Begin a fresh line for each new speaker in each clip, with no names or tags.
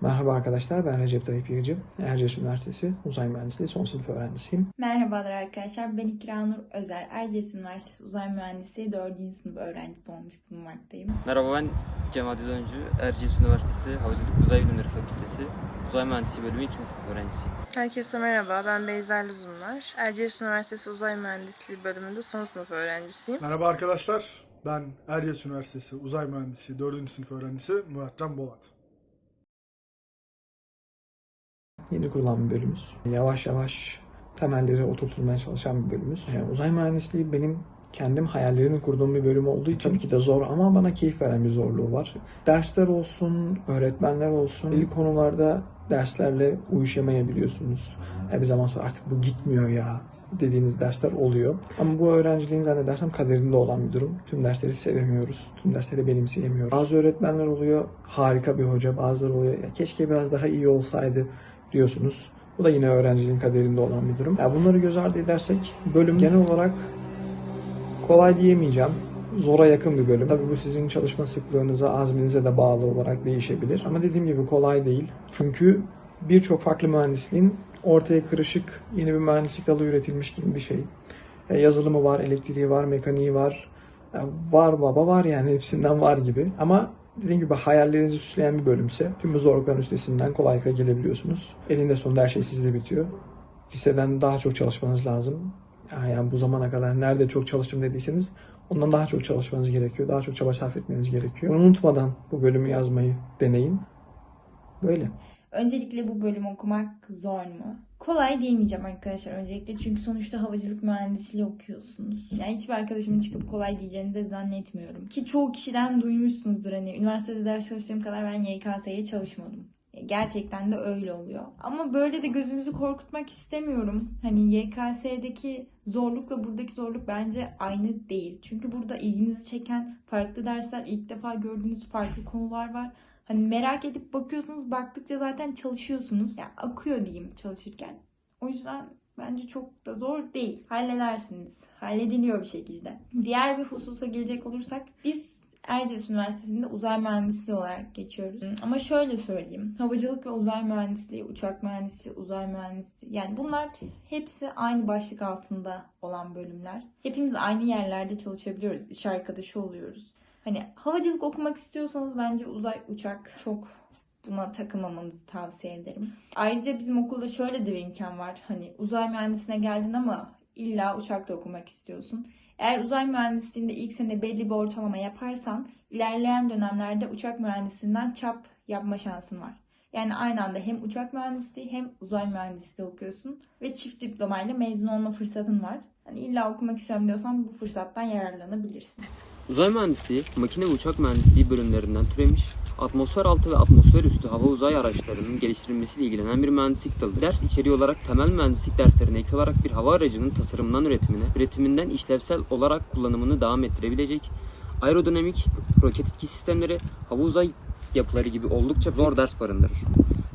Merhaba arkadaşlar, ben Recep Tayyip Yığcı. Erciyes Üniversitesi Uzay Mühendisliği son sınıf öğrencisiyim.
Merhabalar arkadaşlar. Ben İkranur Özer. Erciyes Üniversitesi Uzay Mühendisliği 4. sınıf öğrencisi olmuş bulunmaktayım.
Merhaba ben Cemal Öncü. Erciyes Üniversitesi Havacılık Uzay Bilimleri Fakültesi Uzay Mühendisliği Bölümü 2. sınıf öğrencisiyim.
Herkese merhaba, ben Beyza Lüzumlar. Erciyes Üniversitesi Uzay Mühendisliği bölümünde son sınıf öğrencisiyim.
Merhaba arkadaşlar. Ben Erciyes Üniversitesi Uzay Mühendisliği 4. sınıf öğrencisi Muratcan Bolat.
Yeni kurulan bir bölümümüz. Yavaş yavaş temelleri oturtulmaya çalışan bir bölümümüz. Yani uzay mühendisliği benim kendim hayallerini kurduğum bir bölüm olduğu için tabii ki de zor ama bana keyif veren bir zorluğu var. Dersler olsun, öğretmenler olsun, belli konularda derslerle uyuşamayabiliyorsunuz. Yani bir zaman sonra artık bu gitmiyor ya dediğiniz dersler oluyor. Ama bu öğrenciliğin zannedersem kaderinde olan bir durum. Tüm dersleri sevemiyoruz. Tüm dersleri benimseyemiyoruz. Bazı öğretmenler oluyor harika bir hoca, bazıları oluyor ya keşke biraz daha iyi olsaydı diyorsunuz. Bu da yine öğrenciliğin kaderinde olan bir durum. Ya bunları göz ardı edersek bölüm genel olarak kolay diyemeyeceğim. Zora yakın bir bölüm. Tabii bu sizin çalışma sıklığınıza, azminize de bağlı olarak değişebilir. Ama dediğim gibi kolay değil. Çünkü birçok farklı mühendisliğin ortaya kırışık yeni bir mühendislik dalı üretilmiş gibi bir şey. Yazılımı var, elektriği var, mekaniği var. Var baba var yani hepsinden var gibi. Ama dediğim gibi hayallerinizi süsleyen bir bölümse tüm bu zorlukların üstesinden kolaylıkla gelebiliyorsunuz. Elinde sonunda her şey sizde bitiyor. Liseden daha çok çalışmanız lazım. Yani bu zamana kadar nerede çok çalıştım dediyseniz ondan daha çok çalışmanız gerekiyor. Daha çok çaba sarf etmeniz gerekiyor. Bunu unutmadan bu bölümü yazmayı deneyin. Böyle.
Öncelikle bu bölüm okumak zor mu? Kolay diyemeyeceğim arkadaşlar öncelikle çünkü sonuçta havacılık mühendisliği okuyorsunuz. Yani hiçbir arkadaşımın çıkıp kolay diyeceğini de zannetmiyorum. Ki çoğu kişiden duymuşsunuzdur hani üniversitede ders çalıştığım kadar ben YKS'ye çalışmadım. Gerçekten de öyle oluyor. Ama böyle de gözünüzü korkutmak istemiyorum. Hani YKS'deki zorlukla buradaki zorluk bence aynı değil. Çünkü burada ilginizi çeken farklı dersler, ilk defa gördüğünüz farklı konular var. Hani merak edip bakıyorsunuz, baktıkça zaten çalışıyorsunuz. Yani akıyor diyeyim çalışırken. O yüzden bence çok da zor değil. Halledersiniz. Hallediliyor bir şekilde. Diğer bir hususa gelecek olursak biz Erciyes Üniversitesi'nde uzay mühendisliği olarak geçiyoruz. Ama şöyle söyleyeyim. Havacılık ve uzay mühendisliği, uçak mühendisliği, uzay mühendisliği. Yani bunlar hepsi aynı başlık altında olan bölümler. Hepimiz aynı yerlerde çalışabiliyoruz. İş arkadaşı oluyoruz. Hani havacılık okumak istiyorsanız bence uzay uçak çok buna takılmamanızı tavsiye ederim. Ayrıca bizim okulda şöyle de bir imkan var. Hani uzay mühendisine geldin ama illa uçakta okumak istiyorsun. Eğer uzay mühendisliğinde ilk sene belli bir ortalama yaparsan ilerleyen dönemlerde uçak mühendisliğinden çap yapma şansın var. Yani aynı anda hem uçak mühendisliği hem uzay mühendisliği okuyorsun ve çift diplomayla mezun olma fırsatın var. Hani illa okumak istiyorum diyorsan bu fırsattan yararlanabilirsin.
Uzay Mühendisliği, makine ve uçak mühendisliği bölümlerinden türemiş, atmosfer altı ve atmosfer üstü hava uzay araçlarının geliştirilmesiyle ilgilenen bir mühendislik dalı. Ders içeriği olarak temel mühendislik derslerine ek olarak bir hava aracının tasarımından üretimine, üretiminden işlevsel olarak kullanımını devam ettirebilecek, aerodinamik, roket itki sistemleri, hava uzay yapıları gibi oldukça zor ders barındırır.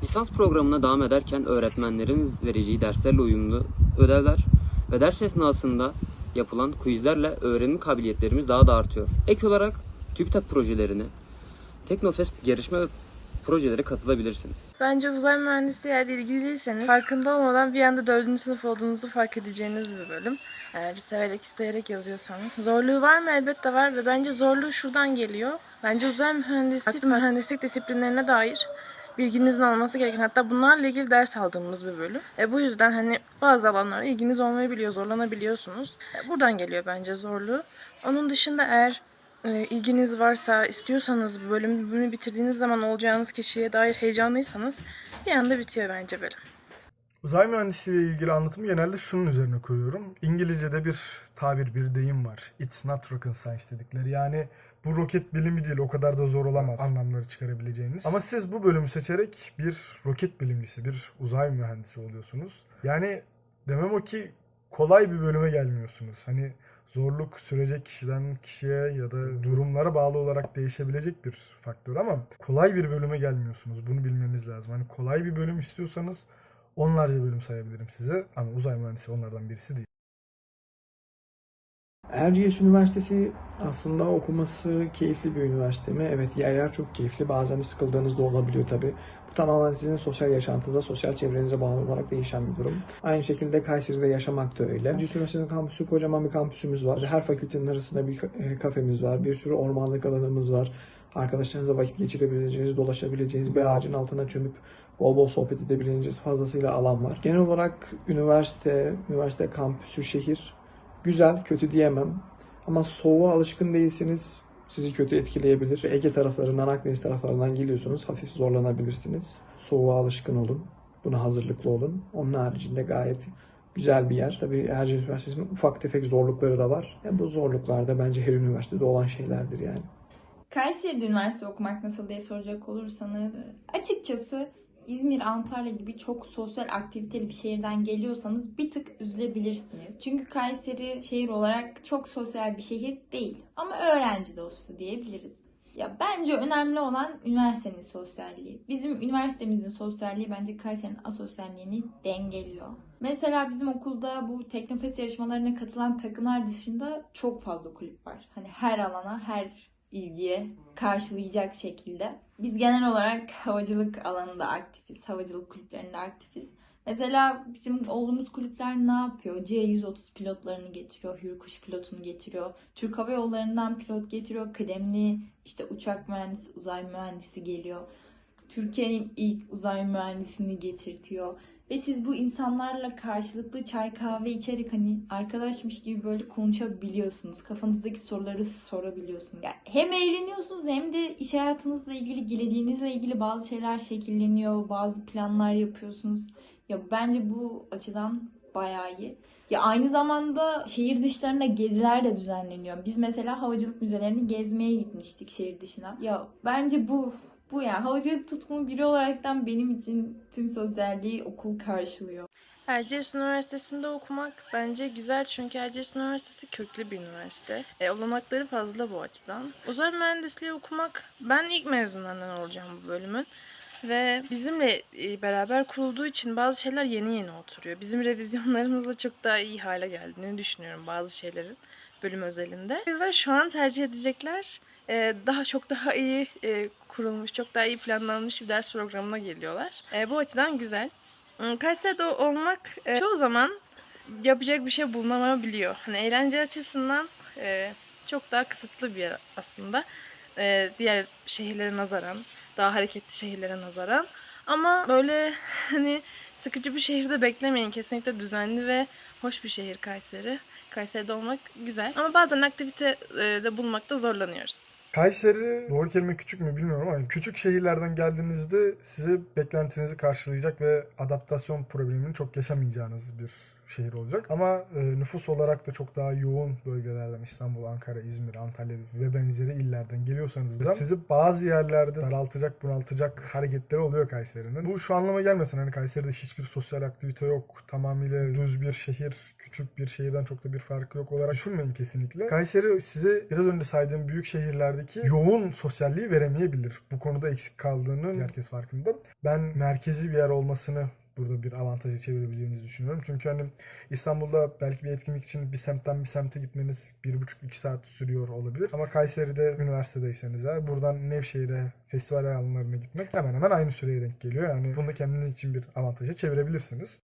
Lisans programına devam ederken öğretmenlerin vereceği derslerle uyumlu ödevler ve ders esnasında yapılan quizlerle öğrenim kabiliyetlerimiz daha da artıyor. Ek olarak TÜBİTAK projelerini, Teknofest yarışma ve projelere katılabilirsiniz.
Bence uzay mühendisliği eğer ilgiliyseniz farkında olmadan bir anda dördüncü sınıf olduğunuzu fark edeceğiniz bir bölüm. Eğer severek isteyerek yazıyorsanız. Zorluğu var mı? Elbette var ve bence zorluğu şuradan geliyor. Bence uzay mühendisliği mühendislik disiplinlerine dair bilginizin olması gereken hatta bunlarla ilgili ders aldığımız bir bölüm. E, bu yüzden hani bazı alanlara ilginiz olmayabiliyor, zorlanabiliyorsunuz. E, buradan geliyor bence zorluğu. Onun dışında eğer e, ilginiz varsa, istiyorsanız bu bölümü bitirdiğiniz zaman olacağınız kişiye dair heyecanlıysanız bir anda bitiyor bence bölüm.
Uzay mühendisliği ile ilgili anlatımı genelde şunun üzerine kuruyorum. İngilizce'de bir tabir, bir deyim var. It's not rocket science dedikleri. Yani bu roket bilimi değil o kadar da zor olamaz anlamları çıkarabileceğiniz. Ama siz bu bölümü seçerek bir roket bilimcisi, bir uzay mühendisi oluyorsunuz. Yani demem o ki kolay bir bölüme gelmiyorsunuz. Hani zorluk sürecek kişiden kişiye ya da durumlara bağlı olarak değişebilecek bir faktör ama kolay bir bölüme gelmiyorsunuz. Bunu bilmeniz lazım. Hani kolay bir bölüm istiyorsanız onlarca bölüm sayabilirim size ama uzay mühendisi onlardan birisi değil.
Erciyes Üniversitesi aslında okuması keyifli bir üniversite mi? Evet yerler çok keyifli. Bazen sıkıldığınız da olabiliyor tabii. Bu tamamen sizin sosyal yaşantınıza, sosyal çevrenize bağlı olarak değişen bir durum. Aynı şekilde Kayseri'de yaşamak da öyle. Erciyes Üniversitesi'nin kampüsü kocaman bir kampüsümüz var. Her fakültenin arasında bir e, kafemiz var. Bir sürü ormanlık alanımız var. Arkadaşlarınızla vakit geçirebileceğiniz, dolaşabileceğiniz bir ağacın altına çömüp bol bol sohbet edebileceğiniz fazlasıyla alan var. Genel olarak üniversite, üniversite kampüsü, şehir güzel, kötü diyemem. Ama soğuğa alışkın değilsiniz. Sizi kötü etkileyebilir. Ege taraflarından, Akdeniz taraflarından geliyorsunuz. Hafif zorlanabilirsiniz. Soğuğa alışkın olun. Buna hazırlıklı olun. Onun haricinde gayet güzel bir yer. Tabii Erciyes Üniversitesi'nin ufak tefek zorlukları da var. Ya bu zorluklar da bence her üniversitede olan şeylerdir yani.
Kayseri'de üniversite okumak nasıl diye soracak olursanız açıkçası İzmir, Antalya gibi çok sosyal aktiviteli bir şehirden geliyorsanız bir tık üzülebilirsiniz. Çünkü Kayseri şehir olarak çok sosyal bir şehir değil. Ama öğrenci dostu diyebiliriz. Ya bence önemli olan üniversitenin sosyalliği. Bizim üniversitemizin sosyalliği bence Kayseri'nin asosyalliğini dengeliyor. Mesela bizim okulda bu Teknofest yarışmalarına katılan takımlar dışında çok fazla kulüp var. Hani her alana, her ilgiye karşılayacak şekilde. Biz genel olarak havacılık alanında aktifiz. Havacılık kulüplerinde aktifiz. Mesela bizim olduğumuz kulüpler ne yapıyor? C-130 pilotlarını getiriyor, Hürkuş pilotunu getiriyor. Türk Hava Yolları'ndan pilot getiriyor. Kıdemli işte uçak mühendisi, uzay mühendisi geliyor. Türkiye'nin ilk uzay mühendisini getirtiyor. Ve siz bu insanlarla karşılıklı çay kahve içerek hani arkadaşmış gibi böyle konuşabiliyorsunuz. Kafanızdaki soruları sorabiliyorsunuz. Yani hem eğleniyorsunuz hem de iş hayatınızla ilgili, geleceğinizle ilgili bazı şeyler şekilleniyor. Bazı planlar yapıyorsunuz. Ya bence bu açıdan bayağı iyi. Ya aynı zamanda şehir dışlarına geziler de düzenleniyor. Biz mesela havacılık müzelerini gezmeye gitmiştik şehir dışına. Ya bence bu bu ya havacılık tutkunu biri olaraktan benim için tüm sosyalliği okul karşılıyor.
Erciyes Üniversitesi'nde okumak bence güzel çünkü Erciyes Üniversitesi köklü bir üniversite. E, olanakları fazla bu açıdan. Uzay mühendisliği okumak, ben ilk mezunlarından olacağım bu bölümün. Ve bizimle e, beraber kurulduğu için bazı şeyler yeni yeni oturuyor. Bizim revizyonlarımızla çok daha iyi hale geldiğini düşünüyorum bazı şeylerin bölüm özelinde. O yüzden şu an tercih edecekler e, daha çok daha iyi e, kurulmuş, çok daha iyi planlanmış bir ders programına geliyorlar. E, bu açıdan güzel. Hmm, Kayseri'de olmak e, çoğu zaman yapacak bir şey bulunamayabiliyor. Hani eğlence açısından e, çok daha kısıtlı bir yer aslında. Diğer şehirlere nazaran, daha hareketli şehirlere nazaran. Ama böyle hani sıkıcı bir şehirde beklemeyin. Kesinlikle düzenli ve hoş bir şehir Kayseri. Kayseri'de olmak güzel. Ama bazen aktivite e, de bulmakta zorlanıyoruz.
Kayseri doğru kelime küçük mü bilmiyorum ama küçük şehirlerden geldiğinizde size beklentinizi karşılayacak ve adaptasyon problemini çok yaşamayacağınız bir şehir olacak. Ama e, nüfus olarak da çok daha yoğun bölgelerden İstanbul, Ankara, İzmir, Antalya ve benzeri illerden geliyorsanız da sizi bazı yerlerde daraltacak, bunaltacak hareketleri oluyor Kayseri'nin. Bu şu anlama gelmesin hani Kayseri'de hiçbir sosyal aktivite yok. Tamamıyla düz bir şehir, küçük bir şehirden çok da bir farkı yok olarak düşünmeyin kesinlikle. Kayseri size biraz önce saydığım büyük şehirlerdeki yoğun sosyalliği veremeyebilir. Bu konuda eksik kaldığını herkes farkında. Ben merkezi bir yer olmasını burada bir avantaja çevirebileceğinizi düşünüyorum. Çünkü hani İstanbul'da belki bir etkinlik için bir semtten bir semte gitmeniz bir buçuk iki saat sürüyor olabilir. Ama Kayseri'de üniversitedeyseniz eğer buradan Nevşehir'e festival alanlarına gitmek hemen hemen aynı süreye denk geliyor. Yani bunu kendiniz için bir avantaja çevirebilirsiniz.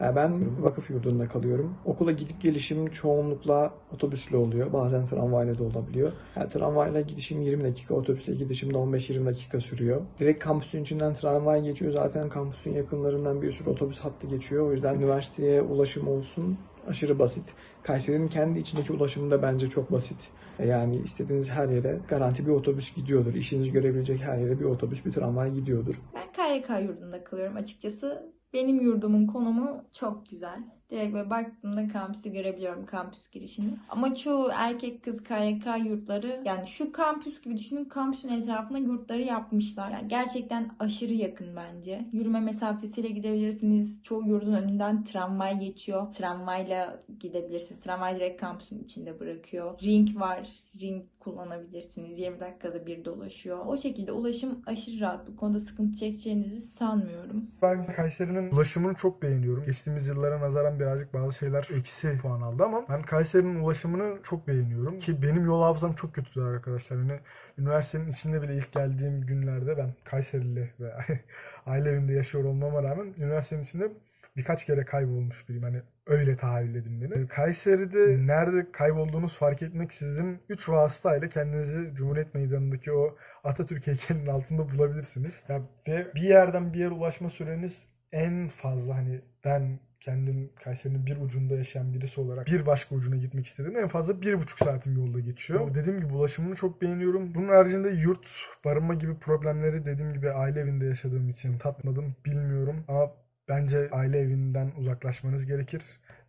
Ben vakıf yurdunda kalıyorum. Okula gidip gelişim çoğunlukla otobüsle oluyor. Bazen tramvayla da olabiliyor. Yani tramvayla gidişim 20 dakika, otobüsle gidişim de 15-20 dakika sürüyor. Direkt kampüsün içinden tramvay geçiyor. Zaten kampüsün yakınlarından bir sürü otobüs hattı geçiyor. O yüzden üniversiteye ulaşım olsun aşırı basit. Kayseri'nin kendi içindeki ulaşımı da bence çok basit. Yani istediğiniz her yere garanti bir otobüs gidiyordur. İşinizi görebilecek her yere bir otobüs, bir tramvay gidiyordur.
Ben KYK yurdunda kalıyorum açıkçası. Benim yurdumun konumu çok güzel. Direkt böyle baktığımda kampüsü görebiliyorum kampüs girişini. Ama çoğu erkek kız KYK yurtları yani şu kampüs gibi düşünün kampüsün etrafına yurtları yapmışlar. Yani gerçekten aşırı yakın bence. Yürüme mesafesiyle gidebilirsiniz. Çoğu yurdun önünden tramvay geçiyor. Tramvayla gidebilirsiniz. Tramvay direkt kampüsün içinde bırakıyor. Ring var. Ring kullanabilirsiniz. 20 dakikada bir dolaşıyor. O şekilde ulaşım aşırı rahat. Bu konuda sıkıntı çekeceğinizi sanmıyorum.
Ben Kayseri'nin ulaşımını çok beğeniyorum. Geçtiğimiz yıllara nazaran birazcık bazı şeyler eksi puan aldı ama ben Kayseri'nin ulaşımını çok beğeniyorum. Ki benim yol hafızam çok kötüdür arkadaşlar. Yani üniversitenin içinde bile ilk geldiğim günlerde ben Kayserili ve aile evinde yaşıyor olmama rağmen üniversitenin içinde birkaç kere kaybolmuş biriyim. Hani öyle tahayyül edin beni. Ee, Kayseri'de nerede kaybolduğunuz fark etmek sizin 3 vasıtayla kendinizi Cumhuriyet Meydanı'ndaki o Atatürk heykelinin altında bulabilirsiniz. Ya ve bir yerden bir yere ulaşma süreniz en fazla hani ben kendim Kayseri'nin bir ucunda yaşayan birisi olarak bir başka ucuna gitmek istedim. En fazla bir buçuk saatim yolda geçiyor. Dediğim gibi ulaşımını çok beğeniyorum. Bunun haricinde yurt, barınma gibi problemleri dediğim gibi aile evinde yaşadığım için tatmadım. Bilmiyorum ama bence aile evinden uzaklaşmanız gerekir.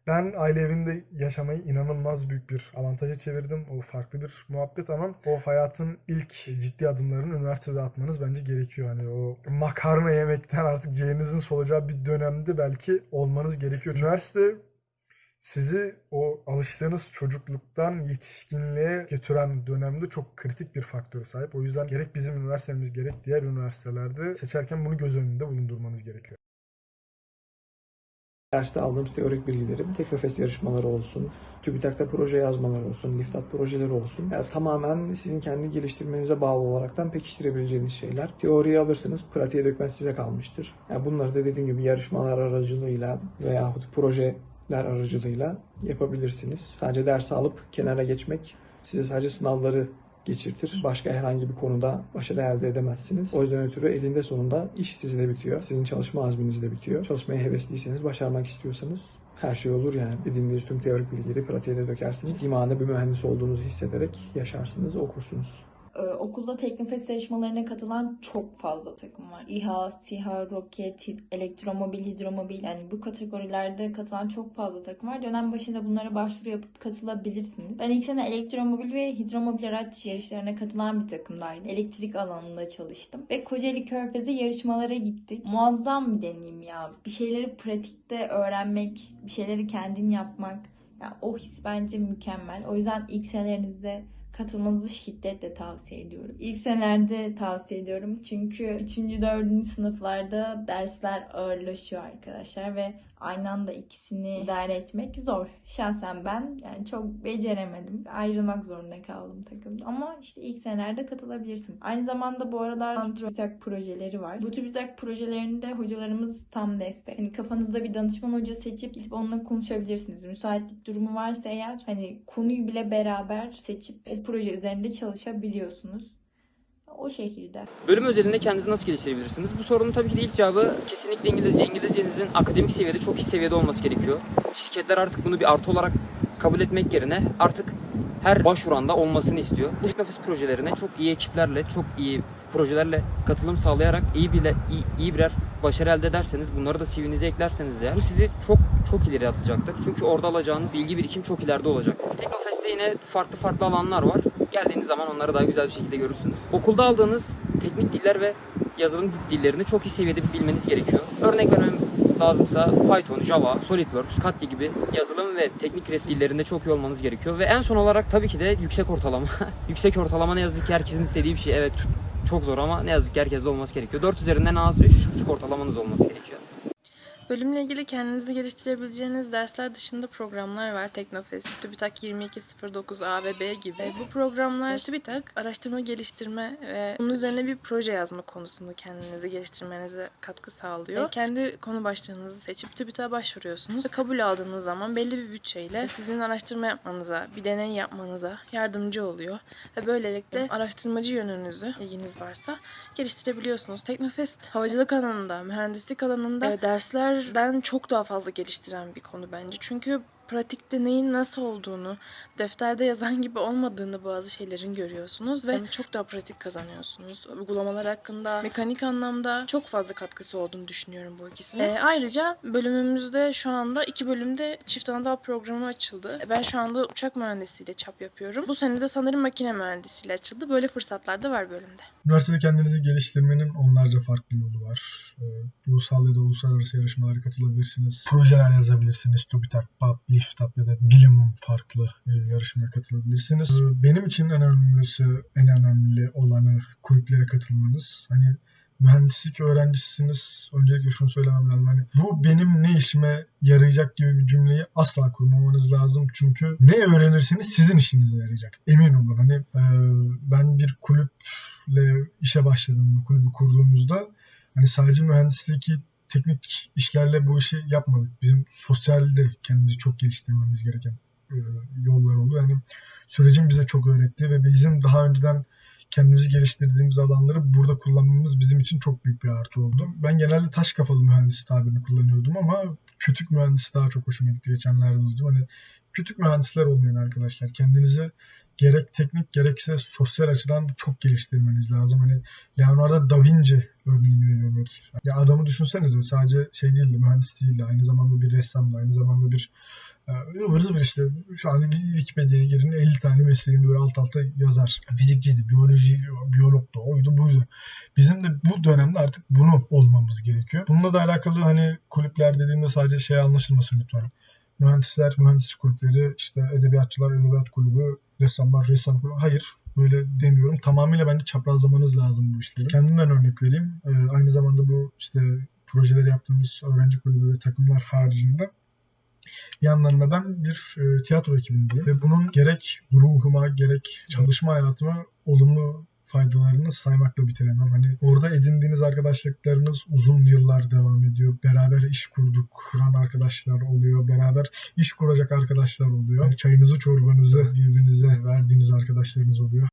Ben aile evinde yaşamayı inanılmaz büyük bir avantaja çevirdim. O farklı bir muhabbet ama o hayatın ilk ciddi adımlarını üniversitede atmanız bence gerekiyor. Hani o makarna yemekten artık ciğerinizin solacağı bir dönemde belki olmanız gerekiyor. Üniversite sizi o alıştığınız çocukluktan yetişkinliğe götüren dönemde çok kritik bir faktöre sahip. O yüzden gerek bizim üniversitemiz gerek diğer üniversitelerde seçerken bunu göz önünde bulundurmanız gerekiyor.
Derste aldığımız teorik bilgilerim, Teknofest yarışmaları olsun, TÜBİTAK'ta proje yazmaları olsun, Liftat projeleri olsun. Yani tamamen sizin kendi geliştirmenize bağlı olaraktan pekiştirebileceğiniz şeyler. Teoriyi alırsınız, pratiğe dökmez size kalmıştır. Yani bunları da dediğim gibi yarışmalar aracılığıyla veyahut projeler aracılığıyla yapabilirsiniz. Sadece ders alıp kenara geçmek size sadece sınavları geçirtir. Başka herhangi bir konuda başarı elde edemezsiniz. O yüzden ötürü elinde sonunda iş sizde bitiyor. Sizin çalışma azminiz de bitiyor. Çalışmaya hevesliyseniz, başarmak istiyorsanız her şey olur yani. Edindiğiniz tüm teorik bilgileri pratiğe de dökersiniz. İmanda bir mühendis olduğunuzu hissederek yaşarsınız, okursunuz.
Ee, okulda Teknofest yarışmalarına katılan çok fazla takım var. İHA, SİHA, Roket, Elektromobil, Hidromobil yani bu kategorilerde katılan çok fazla takım var. Dönem başında bunlara başvuru yapıp katılabilirsiniz. Ben ilk sene elektromobil ve hidromobil araç yarışlarına katılan bir takımdaydım. Elektrik alanında çalıştım. Ve Kocaeli Körfez'e yarışmalara gittik. Muazzam bir deneyim ya. Bir şeyleri pratikte öğrenmek, bir şeyleri kendin yapmak. Ya o his bence mükemmel. O yüzden ilk senelerinizde katılmanızı şiddetle tavsiye ediyorum. İlk senelerde tavsiye ediyorum. Çünkü 3. 4. sınıflarda dersler ağırlaşıyor arkadaşlar ve aynı anda ikisini idare etmek zor. Şahsen ben yani çok beceremedim. Ayrılmak zorunda kaldım takımda. Ama işte ilk senelerde katılabilirsin. Aynı zamanda bu aralar TÜBİTAK projeleri var. Bu TÜBİTAK projelerinde hocalarımız tam destek. Hani kafanızda bir danışman hoca seçip gidip onunla konuşabilirsiniz. Müsaitlik durumu varsa eğer hani konuyu bile beraber seçip o proje üzerinde çalışabiliyorsunuz. O şekilde.
Bölüm özelinde kendinizi nasıl geliştirebilirsiniz? Bu sorunun tabii ki de ilk cevabı kesinlikle İngilizce. İngilizcenizin akademik seviyede çok iyi seviyede olması gerekiyor. Şirketler artık bunu bir artı olarak kabul etmek yerine artık her başvuranda olmasını istiyor. Bu Teknofest projelerine çok iyi ekiplerle, çok iyi projelerle katılım sağlayarak iyi bile iyi, iyi birer başarı elde ederseniz, bunları da CV'nize eklerseniz eğer bu sizi çok çok ileri atacaktır. Çünkü orada alacağınız bilgi birikim çok ileride olacak. Teknofest'te yine farklı farklı alanlar var. Geldiğiniz zaman onları daha güzel bir şekilde görürsünüz. Okulda aldığınız teknik diller ve yazılım dillerini çok iyi seviyede bilmeniz gerekiyor. Örnek vermem lazımsa Python, Java, SolidWorks, Katya gibi yazılım ve teknik resim dillerinde çok iyi olmanız gerekiyor. Ve en son olarak tabii ki de yüksek ortalama. yüksek ortalama ne yazık ki herkesin istediği bir şey. Evet çok zor ama ne yazık ki herkeste olması gerekiyor. 4 üzerinden en az 3,5 ortalamanız olması.
Bölümle ilgili kendinizi geliştirebileceğiniz dersler dışında programlar var. Teknofest, TÜBİTAK 2209 A ve B gibi. Bu programlar TÜBİTAK araştırma geliştirme ve bunun üzerine bir proje yazma konusunda kendinizi geliştirmenize katkı sağlıyor. E, Kendi konu başlığınızı seçip TÜBİTAK'a başvuruyorsunuz. Ve kabul aldığınız zaman belli bir bütçeyle sizin araştırma yapmanıza, bir deney yapmanıza yardımcı oluyor. Ve böylelikle araştırmacı yönünüzü, ilginiz varsa geliştirebiliyorsunuz. Teknofest havacılık alanında, mühendislik alanında e, derslerden çok daha fazla geliştiren bir konu bence. Çünkü pratikte neyin nasıl olduğunu, defterde yazan gibi olmadığını bazı şeylerin görüyorsunuz ve çok daha pratik kazanıyorsunuz. Uygulamalar hakkında, mekanik anlamda çok fazla katkısı olduğunu düşünüyorum bu ikisinin. Ee, ayrıca bölümümüzde şu anda iki bölümde çift anadal programı açıldı. Ben şu anda uçak mühendisiyle çap yapıyorum. Bu sene de sanırım makine mühendisiyle açıldı. Böyle fırsatlar da var bölümde.
Üniversitede kendinizi geliştirmenin onlarca farklı yolu var. Ee, Ulusal ya da uluslararası yarışmalara katılabilirsiniz. Projeler yazabilirsiniz. TÜBİTAK, BAP, LİFTAP ya da bilimum farklı e, yarışmaya katılabilirsiniz. Ee, Benim için en önemlisi, en önemli olanı kulüplere katılmanız. Hani mühendislik öğrencisiniz. Öncelikle şunu söylemem lazım. Hani bu benim ne işime yarayacak gibi bir cümleyi asla kurmamanız lazım. Çünkü ne öğrenirseniz sizin işinize yarayacak. Emin olun. Hani e, ben bir kulüple işe başladım. Bu kulübü kurduğumuzda hani sadece mühendislik teknik işlerle bu işi yapmadık. Bizim sosyalde kendimizi çok geliştirmemiz gereken e, yollar oldu. Yani sürecin bize çok öğretti ve bizim daha önceden kendimizi geliştirdiğimiz alanları burada kullanmamız bizim için çok büyük bir artı oldu. Ben genelde taş kafalı mühendis tabirini kullanıyordum ama kütük mühendis daha çok hoşuma gitti geçenlerde duydum. Hani kütük mühendisler olmayın arkadaşlar. Kendinizi gerek teknik gerekse sosyal açıdan çok geliştirmeniz lazım. Hani Leonardo da Vinci örneğini veriyorum. Ya adamı düşünsenize sadece şey değildi, mühendis değildi. Aynı zamanda bir ressamdı, aynı zamanda bir e, ıvır zıvır işte şu an Wikipedia'ya girin 50 tane mesleğini böyle alt alta yazar. Fizikçiydi, biyoloji, biyologdu, oydu buydu. Bizim de bu dönemde artık bunu olmamız gerekiyor. Bununla da alakalı hani kulüpler dediğimde sadece şey anlaşılmasın lütfen. Mühendisler, mühendis kulüpleri, işte edebiyatçılar, edebiyat kulübü, ressamlar, ressam kulübü. Hayır, böyle demiyorum. Tamamıyla bence çaprazlamanız lazım bu işleri. Kendimden örnek vereyim. Ee, aynı zamanda bu işte projeleri yaptığımız öğrenci kulübü ve takımlar haricinde bir yandan da ben bir e, tiyatro ekibindeyim ve bunun gerek ruhuma gerek çalışma hayatıma olumlu faydalarını saymakla bitiremem. Hani orada edindiğiniz arkadaşlıklarınız uzun yıllar devam ediyor. Beraber iş kurduk, kuran arkadaşlar oluyor. Beraber iş kuracak arkadaşlar oluyor. Çayınızı, çorbanızı birbirinize verdiğiniz arkadaşlarınız oluyor.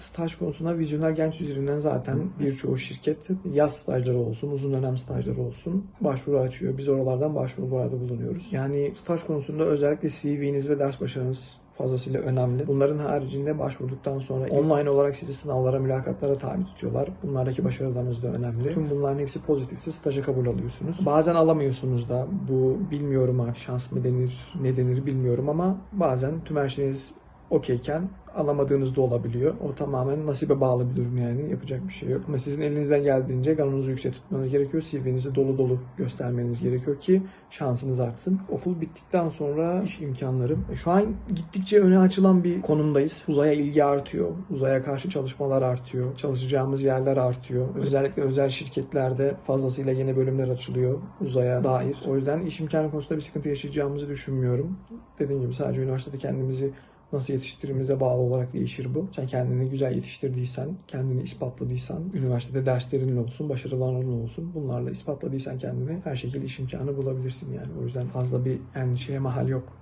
Staj konusunda vizyoner genç üzerinden zaten birçoğu şirket yaz stajları olsun, uzun dönem stajları olsun başvuru açıyor. Biz oralardan başvurularda bulunuyoruz. Yani staj konusunda özellikle CV'niz ve ders başarınız fazlasıyla önemli. Bunların haricinde başvurduktan sonra online olarak sizi sınavlara, mülakatlara tabi tutuyorlar. Bunlardaki başarılarınız da önemli. Tüm bunların hepsi pozitifse staja kabul alıyorsunuz. Bazen alamıyorsunuz da. Bu bilmiyorum ha şans mı denir, ne denir bilmiyorum ama bazen tüm her şeyiniz okeyken alamadığınız da olabiliyor. O tamamen nasibe bağlı bir durum yani. Yapacak bir şey yok. Ama sizin elinizden geldiğince ganonuzu yüksek tutmanız gerekiyor. CV'nizi dolu dolu göstermeniz gerekiyor ki şansınız artsın. Okul bittikten sonra iş imkanları. E, Şu an gittikçe öne açılan bir konumdayız. Uzaya ilgi artıyor. Uzaya karşı çalışmalar artıyor. Çalışacağımız yerler artıyor. Özellikle özel şirketlerde fazlasıyla yeni bölümler açılıyor uzaya dair. O yüzden iş imkanı konusunda bir sıkıntı yaşayacağımızı düşünmüyorum. Dediğim gibi sadece üniversitede kendimizi nasıl yetiştirdiğimize bağlı olarak değişir bu. Sen kendini güzel yetiştirdiysen, kendini ispatladıysan, üniversitede derslerinle olsun, başarılarınla olsun, bunlarla ispatladıysan kendini her şekilde iş imkanı bulabilirsin yani. O yüzden fazla bir endişeye mahal yok.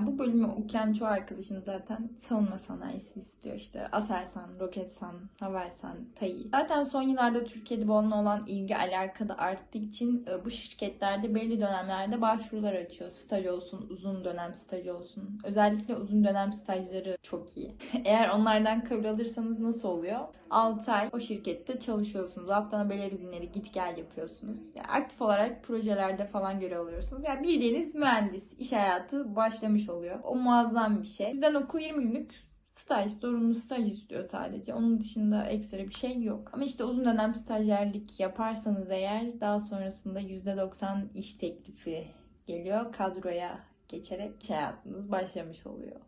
Bu bölümü okuyan çoğu arkadaşın zaten savunma sanayisi istiyor. İşte Aselsan, Roketsan, Havelsan, TAİ. Zaten son yıllarda Türkiye'de bu alana olan ilgi alaka da arttığı için e, bu şirketlerde belli dönemlerde başvurular açıyor. Staj olsun, uzun dönem staj olsun. Özellikle uzun dönem stajları çok iyi. Eğer onlardan kabul alırsanız nasıl oluyor? 6 ay o şirkette çalışıyorsunuz. Haftanın belirli günleri git gel yapıyorsunuz. Yani aktif olarak projelerde falan görev alıyorsunuz. Yani bildiğiniz mühendis, iş hayatı başlamış oluyor. O muazzam bir şey. Sizden okul 20 günlük staj, zorunlu staj istiyor sadece. Onun dışında ekstra bir şey yok. Ama işte uzun dönem stajyerlik yaparsanız eğer daha sonrasında %90 iş teklifi geliyor. Kadroya geçerek iş hayatınız başlamış oluyor.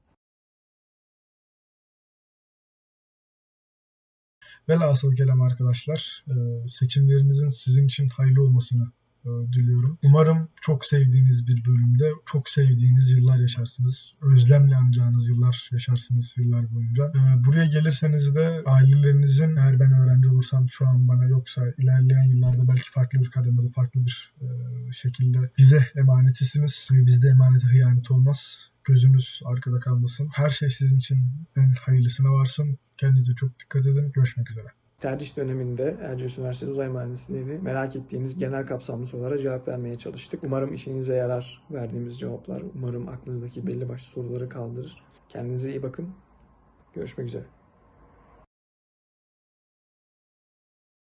Velhasıl kelam arkadaşlar e, seçimlerinizin sizin için hayırlı olmasını e, diliyorum. Umarım çok sevdiğiniz bir bölümde çok sevdiğiniz yıllar yaşarsınız. Özlemle anacağınız yıllar yaşarsınız yıllar boyunca. E, Buraya gelirseniz de ailelerinizin eğer ben öğrenci olursam şu an bana yoksa ilerleyen yıllarda belki farklı bir kademede farklı bir şekilde bize emanetisiniz ve bizde emanete hıyanet olmaz. Gözünüz arkada kalmasın. Her şey sizin için en hayırlısına varsın. Kendinize çok dikkat edin. Görüşmek üzere.
Tercih döneminde Erciyes Üniversitesi Uzay Mühendisliği'ni merak ettiğiniz genel kapsamlı sorulara cevap vermeye çalıştık. Umarım işinize yarar verdiğimiz cevaplar. Umarım aklınızdaki belli başlı soruları kaldırır. Kendinize iyi bakın. Görüşmek üzere.